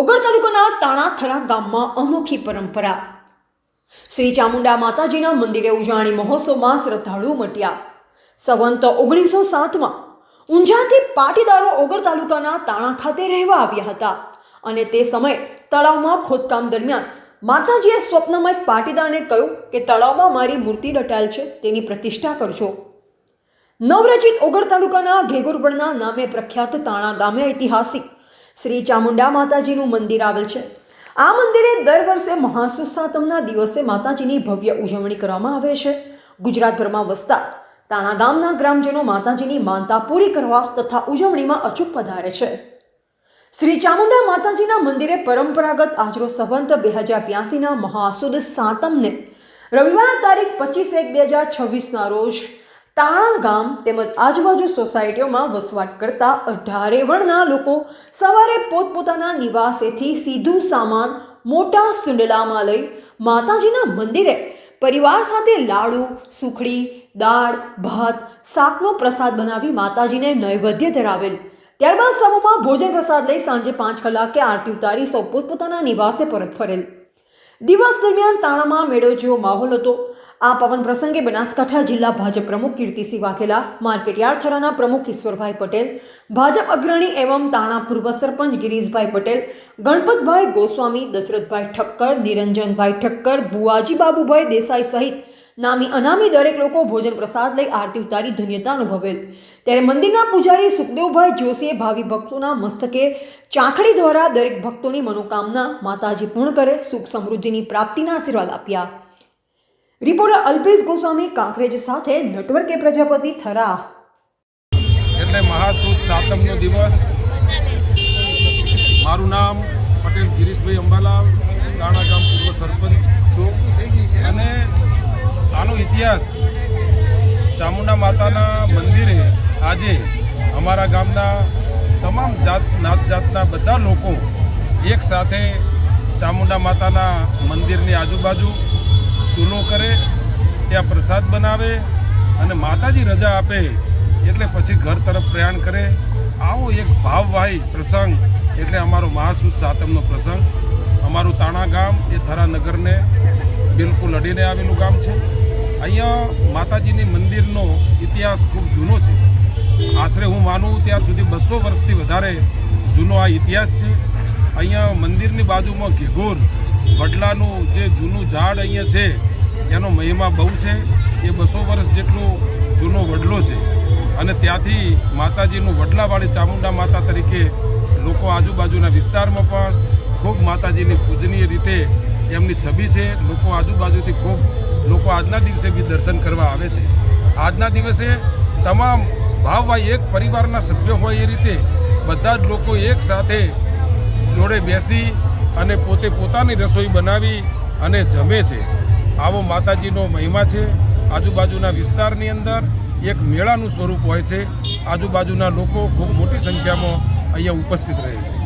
ઓગળ તાલુકાના તાણાથરા ગામમાં અનોખી પરંપરા. શ્રી ચામુંડા માતાજીના મંદિરે ઉજાણી મહોત્સવમાં શ્રદ્ધાળુ મટ્યા. સંવંત ઓગણીસો સાતમાં ઊંઝાથી પાટીદારો ઓગળ તાલુકાના તાણા ખાતે રહેવા આવ્યા હતા અને તે સમયે તળાવમાં ખોદકામ દરમિયાન માતાજીએ સ્વપ્નમાં એક પાટીદારને કહ્યું કે, તળાવમાં મારી મૂર્તિ દટાયેલ છે, તેની પ્રતિષ્ઠા કરજો. નવરચિત ઓગળ તાલુકાના ઘેગુરબડના નામે પ્રખ્યાત તાણા ગામે ઐતિહાસિક શ્રી ચામુંડા માતાજીનું મંદિર આવેલ છે. આ મંદિરે દર વર્ષે મહાસુદ સાતમના દિવસે માતાજીની ભવ્ય ઉજવણી કરવામાં આવે છે. ગુજરાતભરમાં વસતા તાણા ગામના ગ્રામજનો માતાજીની માનતા પૂરી કરવા તથા ઉજવણીમાં અચૂક પધારે છે. શ્રી ચામુંડા માતાજીના મંદિરે પરંપરાગત આજરો સંવંત બે હજાર બ્યાસીના મહાસુદ સાતમને રવિવાર તારીખ પચીસ એક બે હજાર છવ્વીસના રોજ તાણા ગામ તેમજ આજુબાજુ સોસાયટીઓમાં વસવાટ કરતા અઢારે વણના લોકો સવારે પોતપોતાના નિવાસેથી સીધું સામાન મોટા સુંડલામાં લઈ માતાજીના મંદિરે પરિવાર સાથે લાડુ, સુખડી, દાળ, ભાત, શાકનો પ્રસાદ બનાવી માતાજીને નૈવેદ્ય ધરાવેલ. ત્યારબાદ સમૂહમાં ભોજન પ્રસાદ લઈ સાંજે પાંચ કલાકે આરતી ઉતારી સૌ પોતપોતાના નિવાસે પરત ફરેલ. દિવસ દરમિયાન તાણામાં મેળો જેવો માહોલ હતો. આ પવન પ્રસંગે બનાસકાંઠા જિલ્લા ભાજપ પ્રમુખ કીર્તિસિંહ વાઘેલા, માર્કેટયાર્ડ થરાના પ્રમુખ ઈશ્વરભાઈ પટેલ, ભાજપ અગ્રણી એવમ તાણા પૂર્વ સરપંચ ગિરીશભાઈ પટેલ, ગણપતભાઈ ગોસ્વામી, દશરથભાઈ ઠક્કર, નિરંજનભાઈ ઠક્કર ભુવાજી બાબુભાઈ દેસાઈ સહિત નામી અનામી દરેક લોકો ભોજન પ્રસાદ લઈ આરતી ઉતારી ધન્યતા અનુભવેલ. ત્યારે મંદિરના પૂજારી સુખદેવભાઈ જોશીએ ભાવિ ભક્તોના મસ્તકે ચાંખડી દ્વારા દરેક ભક્તોની મનોકામના માતાજી પૂર્ણ કરે, સુખ સમૃદ્ધિની પ્રાપ્તિના આશીર્વાદ આપ્યા. રિપોર્ટર અલ્પેશ ગોસ્વામી કાંકરેજ સાથે નેટવર્કે પ્રજાપતિ થરા. એટલે મહાસુદ સાતમનો દિવસ. મારું નામ પટેલ ગિરીશભાઈ અંબાલા તાણા ગામ પૂર્વ સરપંચ છું. અને આનો ઇતિહાસ ચામુંડા માતાના મંદિરે આજે અમારા ગામના તમામ જાત, નાત જાતના બધા લોકો એક સાથે ચામુંડા માતાના મંદિરની આજુબાજુ ચૂલો કરે, ત્યાં પ્રસાદ બનાવે અને માતાજી રજા આપે એટલે પછી ઘર તરફ પ્રયાણ કરે. આવો એક ભાવવાહી પ્રસંગ એટલે અમારો મહાસુદ સાતમનો પ્રસંગ. અમારું તાણા ગામ એ થરા નગરને બિલકુલ અડીને આવેલું ગામ છે. અહીંયા માતાજીની મંદિરનો ઇતિહાસ ખૂબ જૂનો છે. આશરે હું માનું ત્યાં સુધી બસો વર્ષથી વધારે જૂનો આ ઇતિહાસ છે. અહીંયા મંદિરની બાજુમાં ઘેઘોર વડલાનું જે જૂનું ઝાડ અહીંયા છે એનો મહિમા બહુ છે. એ બસો વર્ષ જેટલો જૂનો વડલો છે. અને ત્યાંથી માતાજીનું વડલાવાળી ચામુંડા માતા તરીકે લોકો આજુબાજુના વિસ્તારમાં પણ ખૂબ માતાજીની પૂજનીય રીતે એમની છબી છે. લોકો આજુબાજુથી ખૂબ લોકો આજના દિવસે બી દર્શન કરવા આવે છે. આજના દિવસે તમામ ભાવભાઈ એક પરિવારના સભ્યો હોય એ રીતે બધા જ લોકો એક સાથે જોડે બેસી અને પોતે પોતાની રસોઈ બનાવી અને જમે છે. આવો માતાજીનો મહિમા છે. આજુબાજુના વિસ્તારની અંદર એક મેળાનું સ્વરૂપ હોય છે. આજુબાજુના લોકો ખૂબ મોટી સંખ્યામાં અહીંયા ઉપસ્થિત રહે છે.